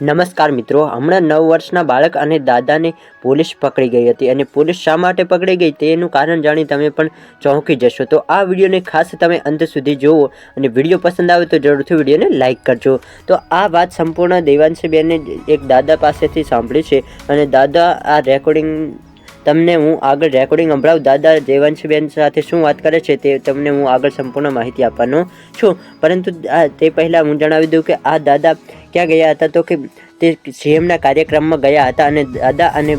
નમસ્કાર મિત્રો, હમણાં નવ વર્ષના બાળક અને દાદાને પોલીસ પકડી ગઈ હતી અને પોલીસ શા માટે પકડી ગઈ તેનું કારણ જાણી તમે પણ ચોંકી જશો. તો આ વિડીયોને ખાસ તમે અંત સુધી જુઓ અને વીડિયો પસંદ આવે તો જરૂરથી વિડીયોને લાઇક કરજો. તો આ વાત સંપૂર્ણ દેવાંશીબેને એક દાદા પાસેથી સાંભળી છે અને દાદા આ રેકોર્ડિંગ તમને હું આગળ રેકોર્ડિંગ સંભળાવું. દાદા દેવાંશીબેન સાથે શું વાત કરે છે તે તમને હું આગળ સંપૂર્ણ માહિતી આપવાનો છું. પરંતુ તે પહેલાં હું જણાવી દઉં કે આ દાદા ક્યાં ગયા હતા તો કે તે સીએમના કાર્યક્રમમાં ગયા હતા અને દાદા અને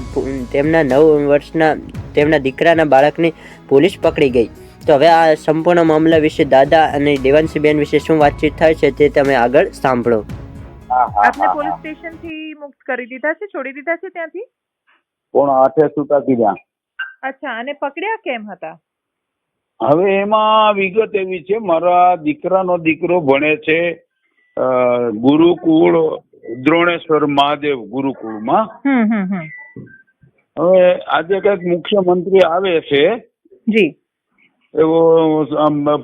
તેમના નવ વર્ષના તેમના દીકરાના બાળકને પોલીસ પકડી ગઈ. તો હવે આ સંપૂર્ણ મામલા વિશે દાદા અને દેવાંશીબેન વિશે શું વાતચીત થાય છે તે તમે આગળ સાંભળો. આપને પોલીસ સ્ટેશનથી મુક્ત કરી દીધા છે? છોડી દીધા છે ત્યાંથી? કોણ આઠે સુતા કીધા. અચ્છા અને પકડ્યા કેમ હતા? હવે એમાં વિગત એવી છે મારા દીકરાનો દીકરો ભણે છે ગુરુકુળ દ્રોણેશ્વર મહાદેવ ગુરુકુળમાં. હવે આજે કંઈક મુખ્યમંત્રી આવે છે જી. એવો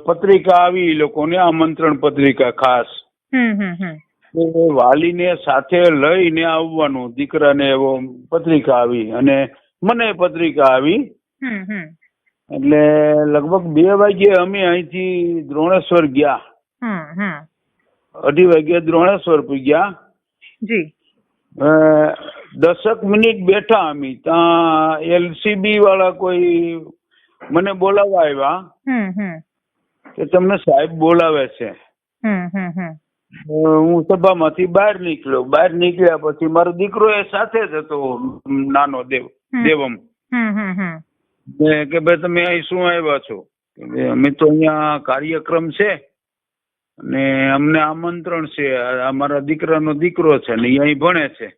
પત્રિકા આવી લોકોને આમંત્રણ પત્રિકા ખાસ. હમ હમ. વાલીને સાથે લઈને આવવાનું. દીકરાને એવો પત્રિકા આવી અને મને પત્રિકા આવી. એટલે લગભગ બે વાગ્યે અમે અહીંથી દ્રોણેશ્વર ગયા. અઢી વાગ્યે દ્રોણેશ્વર ગયા જી. અ, દસક મિનિટ બેઠા અમે. ત્યાં એલસીબી વાળા કોઈ મને બોલાવવા આવ્યા. કે તમને સાહેબ બોલાવે છે. હું સભામાંથી બહાર નીકળ્યો. બહાર નીકળ્યા પછી મારો દીકરો એ સાથે જ હતો નાનો દેવ દેવમ. કે ભાઈ તમે અહીં શું આવ્યા છો? અમે તો અહીંયા કાર્યક્રમ છે અને અમને આમંત્રણ છે. અમારા દીકરાનો દીકરો છે ને અહીં ભણે છે.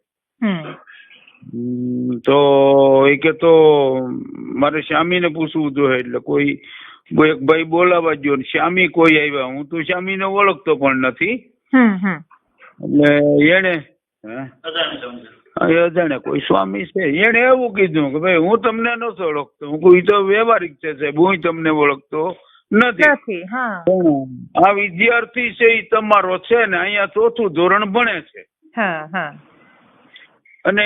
તો એ કે તો મારે શ્યામીને પૂછવું જોઈએ એટલે કોઈ એક ભાઈ બોલાવા ગયો ને શ્યામી કોઈ આવ્યા? હું તો શ્યામીને ઓળખતો પણ નથી. એટલે એને અજાણે કોઈ સ્વામી છે? એને એવું કીધું કે ભાઈ હું તમને નથી ઓળખતો. હું કોઈ તો વ્યવહારિક છે સાહેબ. હું તમને ઓળખતો નથી. આ વિદ્યાર્થી છે એ તમારો છે ને અહીંયા ચોથું ધોરણ ભણે છે. હા હા. અને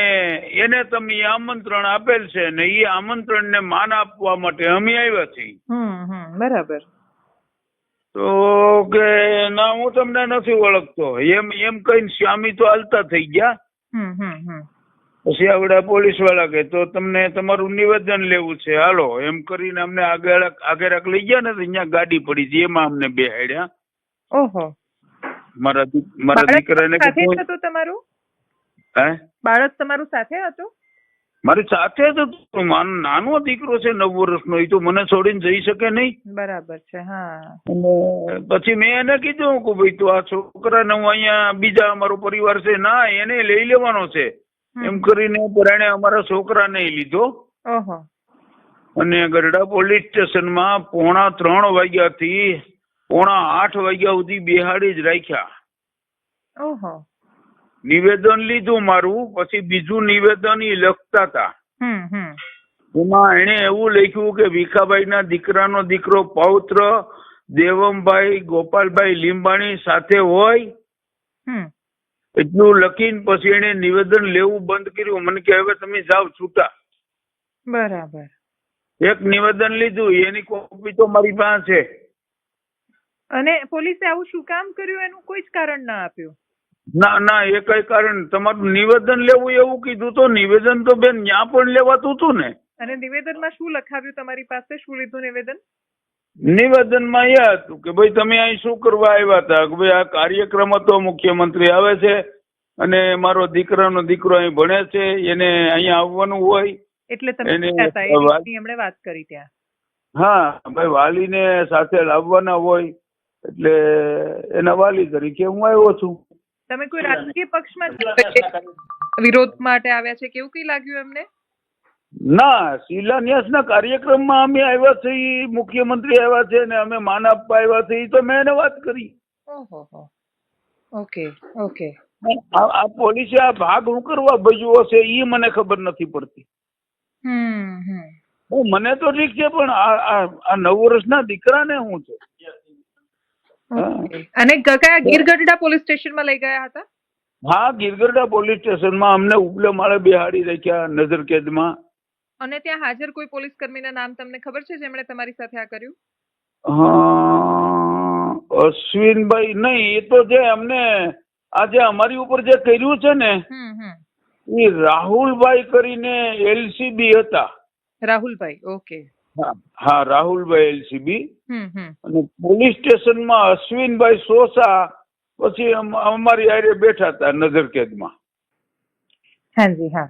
એને તમે આમંત્રણ આપેલ છે ને એ આમંત્રણને માન આપવા માટે અમે આવ્યા છીએ. બરાબર. તો કે ના હું તમને નથી ઓળખતો. એમ એમ કહીને સ્વામી તો હાલતા થઈ ગયા. પછી આવડા પોલીસવાળા કે તો તમને તમારું નિવેદન લેવું છે. હાલો એમ કરીને અમને આગળ આગળ લઈ ગયા ને અહીંયા ગાડી પડી હતી. એમાં અમને બેહાડ્યા. ઓહો. મારા મારા દીકરાને તમારું? હે? બાળક તમારું સાથે હતું? મારી સાથે જ નાનો દીકરો છે નવ વર્ષનો. એ તો મને છોડીને જઈ શકે નહીં. બરાબર છે હા. પછી મેં એને કીધું કે ભાઈ તું આ છોકરાને હું અહીંયા બીજા અમારો પરિવાર છે ના એને લઈ લેવાનો છે. એમ કરીને પરાણે અમારા છોકરાને લીધો. અને ગરડા પોલીસ સ્ટેશનમાં પોણા ત્રણ વાગ્યાથી પોણા આઠ વાગ્યા સુધી બેહાડી જ રાખ્યા. ઓહો. નિવેદન લીધું મારું પછી બીજું નિવેદન ઈ લખતા હતા. એમાં એને એવું લખ્યું કે ભીખાભાઈના દીકરાનો દીકરો પૌત્ર દેવમભાઈ ગોપાલભાઈ લીંબાણી સાથે હોય એટલું લખીને પછી એને નિવેદન લેવું બંધ કર્યું. મને કે હવે તમે જાઓ છૂટા. બરાબર. એક નિવેદન લીધું એની કોપી તો મારી પાસે છે. અને પોલીસે આવું શું કામ કર્યું? એનું કોઈ જ કારણ ના આપ્યું. ના ના એ કઈ કારણ તમારું નિવેદન લેવું એવું કીધું તો નિવેદન તો બેન ત્યાં પણ લેવાતું હતું ને. અને નિવેદનમાં શું લખાવ્યું તમારી પાસે? શું લીધું નિવેદન? નિવેદનમાં એ હતું કે ભાઈ તમે અહીં શું કરવા આવ્યા હતા? કે ભાઈ આ કાર્યક્રમ હતો મુખ્યમંત્રી આવે છે અને મારો દીકરાનો દીકરો અહીં ભણે છે એને અહીંયા આવવાનું હોય. એટલે તમે એમણે વાત કરી ત્યાં. હા ભાઈ વાલીને સાથે લાવવાના હોય એટલે એના વાલી તરીકે હું આવ્યો છું. તમે કોઈ રાજકીય પક્ષમાં વિરોધ માટે આવ્યા છે? કેવું કઈ લાગ્યું એમને? ના શિલાન્યાસના કાર્યક્રમમાં અમે આવ્યા છીએ મુખ્યમંત્રી આવ્યા છે ને અમે માન આપવા આવ્યા છીએ તો મેં એને વાત કરી. Okay okay. આ પોલીસે આ ભાગ હું કરવા ભજવો છે એ મને ખબર નથી પડતી. હમ મને તો ઠીક છે પણ આ આ નવ વર્ષના દીકરાને હું છે. અને કયા ગીરગઢડા પોલીસ સ્ટેશનમાં લઈ ગયા હતા? હા ગીરગઢડા પોલીસ સ્ટેશનમાં અમને ઉપલે માળે બેહાડી રાખ્યા નજરકેદમાં અને ત્યાં હાજર કોઈ પોલીસ કર્મીના નામ તમને ખબર છે જેમણે તમારી સાથે આ કર્યું? હા, અશ્વિનભાઈ નહીં એ તો જે અમને આજે અમારી ઉપર જે કર્યું છે ને એ રાહુલભાઈ કરીને એલસીબી હતા. રાહુલભાઈ ઓકે હા, રાહુલભાઈ એલસીબી. અને પોલીસ સ્ટેશનમાં અશ્વિનભાઈ સોસા પછી અમારી આરે બેઠા હતા નજરકેદમાં હાજી હા.